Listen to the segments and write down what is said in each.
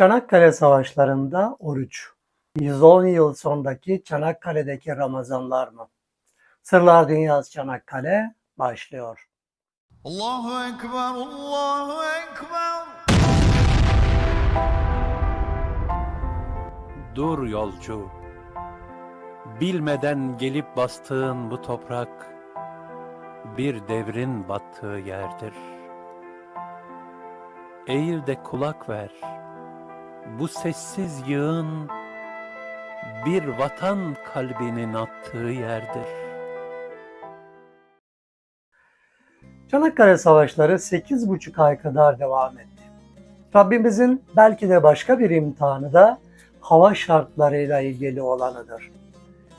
Çanakkale Savaşları'nda oruç. 110 yıl sondaki Çanakkale'deki Ramazanlar mı? Sırlar Dünyası Çanakkale başlıyor. Allahu Ekber, Allahu Ekber. Dur yolcu. Bilmeden gelip bastığın bu toprak bir devrin battığı yerdir. Eğil de kulak ver. Bu sessiz yığın bir vatan kalbinin attığı yerdir. Çanakkale Savaşları 8,5 ay kadar devam etti. Rabbimizin belki de başka bir imtihanı da hava şartlarıyla ilgili olanıdır.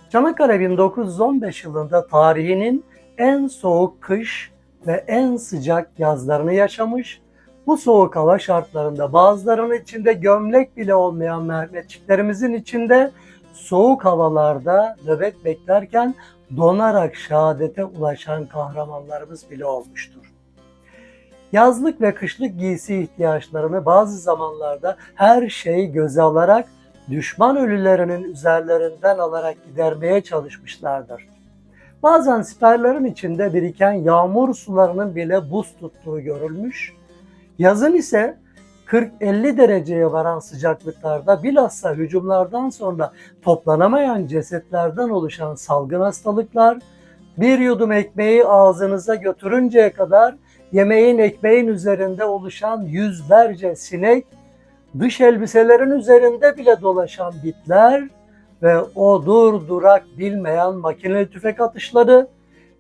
Çanakkale 1915 yılında tarihinin en soğuk kış ve en sıcak yazlarını yaşamış. Bu soğuk hava şartlarında bazılarının içinde gömlek bile olmayan Mehmetçiklerimizin içinde soğuk havalarda nöbet beklerken donarak şehadete ulaşan kahramanlarımız bile olmuştur. Yazlık ve kışlık giysi ihtiyaçlarını bazı zamanlarda her şeyi göze alarak düşman ölülerinin üzerlerinden alarak gidermeye çalışmışlardır. Bazen siperlerin içinde biriken yağmur sularının bile buz tuttuğu görülmüş. Yazın ise 40-50 dereceye varan sıcaklıklarda bilhassa hücumlardan sonra toplanamayan cesetlerden oluşan salgın hastalıklar, bir yudum ekmeği ağzınıza götürünceye kadar yemeğin ekmeğin üzerinde oluşan yüzlerce sinek, dış elbiselerin üzerinde bile dolaşan bitler ve o dur durak bilmeyen makineli tüfek atışları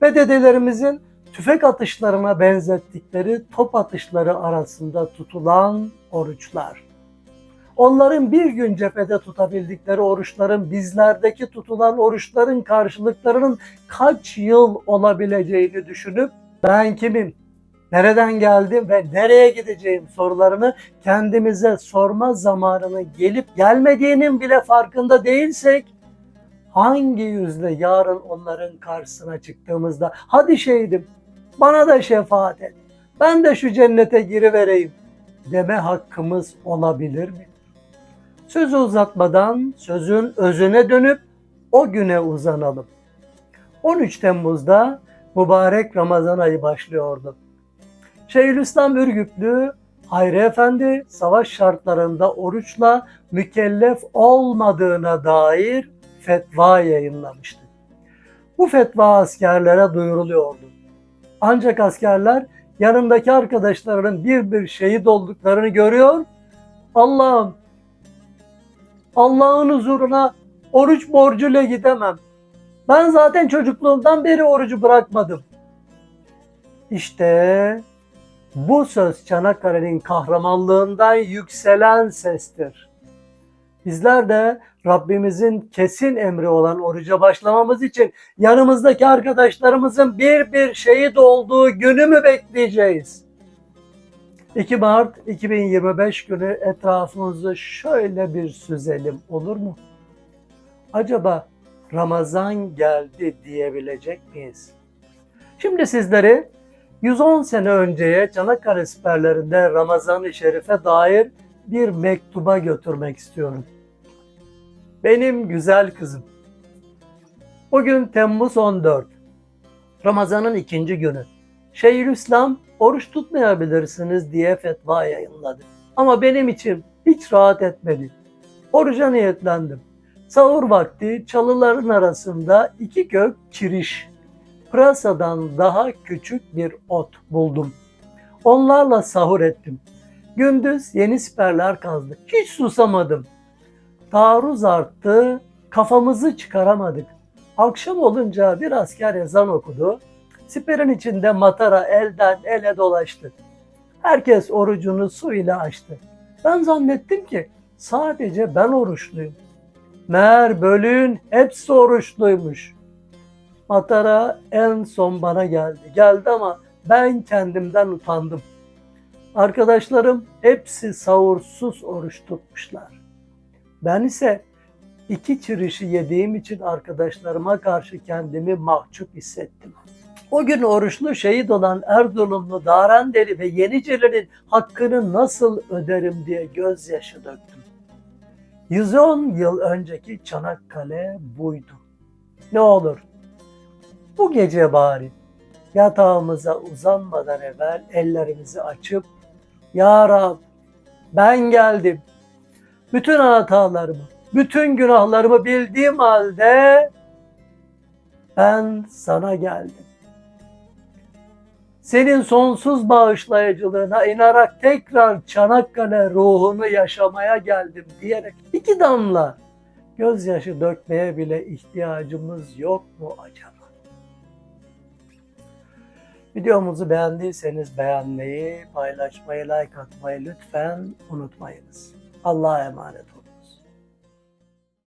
ve dedelerimizin tüfek atışlarına benzettikleri top atışları arasında tutulan oruçlar. Onların bir gün cephede tutabildikleri oruçların bizlerdeki tutulan oruçların karşılıklarının kaç yıl olabileceğini düşünüp ben kimim, nereden geldim ve nereye gideceğim sorularını kendimize sorma zamanının gelip gelmediğinin bile farkında değilsek hangi yüzle yarın onların karşısına çıktığımızda hadi şehidim bana da şefaat et ben de şu cennete girivereyim deme hakkımız olabilir mi? Sözü uzatmadan sözün özüne dönüp o güne uzanalım. 13 Temmuz'da mübarek Ramazan ayı başlıyordu. Şeyhülislam Ürgüplü Hayri Efendi savaş şartlarında oruçla mükellef olmadığına dair fetva yayınlamıştı. Bu fetva askerlere duyuruluyordu. Ancak askerler yanındaki arkadaşlarının bir bir şehit olduklarını görüyor. Allah'ım Allah'ın huzuruna oruç borcuyla gidemem. Ben zaten çocukluğumdan beri orucu bırakmadım. İşte bu söz Çanakkale'nin kahramanlığından yükselen sestir. Bizler de Rabbimizin kesin emri olan oruca başlamamız için yanımızdaki arkadaşlarımızın bir bir şehit olduğu günü mü bekleyeceğiz? 2 Mart 2025 günü etrafımızı şöyle bir süzelim olur mu? Acaba Ramazan geldi diyebilecek miyiz? Şimdi sizleri 110 sene önceye Çanakkale siperlerinde Ramazan-ı Şerif'e dair bir mektuba götürmek istiyorum. Benim güzel kızım. Bugün Temmuz 14. Ramazan'ın ikinci günü. Şeyhülislam oruç tutmayabilirsiniz diye fetva yayınladı. Ama benim için hiç rahat etmedi. Oruca niyetlendim. Sahur vakti çalıların arasında iki kök kiriş, pırasadan daha küçük bir ot buldum. Onlarla sahur ettim. Gündüz yeni siperler kazdık. Hiç susamadım. Taarruz arttı, kafamızı çıkaramadık. Akşam olunca bir asker ezan okudu. Siperin içinde matara elden ele dolaştı. Herkes orucunu su ile açtı. Ben zannettim ki sadece ben oruçluyum. Meğer bölüğün hepsi oruçluymuş. Matara en son bana geldi. Geldi ama ben kendimden utandım. Arkadaşlarım hepsi savursuz oruç tutmuşlar. Ben ise iki çirişi yediğim için arkadaşlarıma karşı kendimi mahcup hissettim. O gün oruçlu şehit olan Erzurumlu Darendeli ve Yenicelerin hakkını nasıl öderim diye gözyaşı döktüm. 110 yıl önceki Çanakkale buydu. Ne olur bu gece bari yatağımıza uzanmadan evvel ellerimizi açıp Ya Rab ben geldim. Bütün hatalarımı, bütün günahlarımı bildiğim halde ben sana geldim. Senin sonsuz bağışlayıcılığına inarak tekrar Çanakkale ruhunu yaşamaya geldim diyerek iki damla gözyaşı dökmeye bile ihtiyacımız yok mu acaba? Videomuzu beğendiyseniz beğenmeyi, paylaşmayı, like atmayı lütfen unutmayınız. Allah'a emanet olun.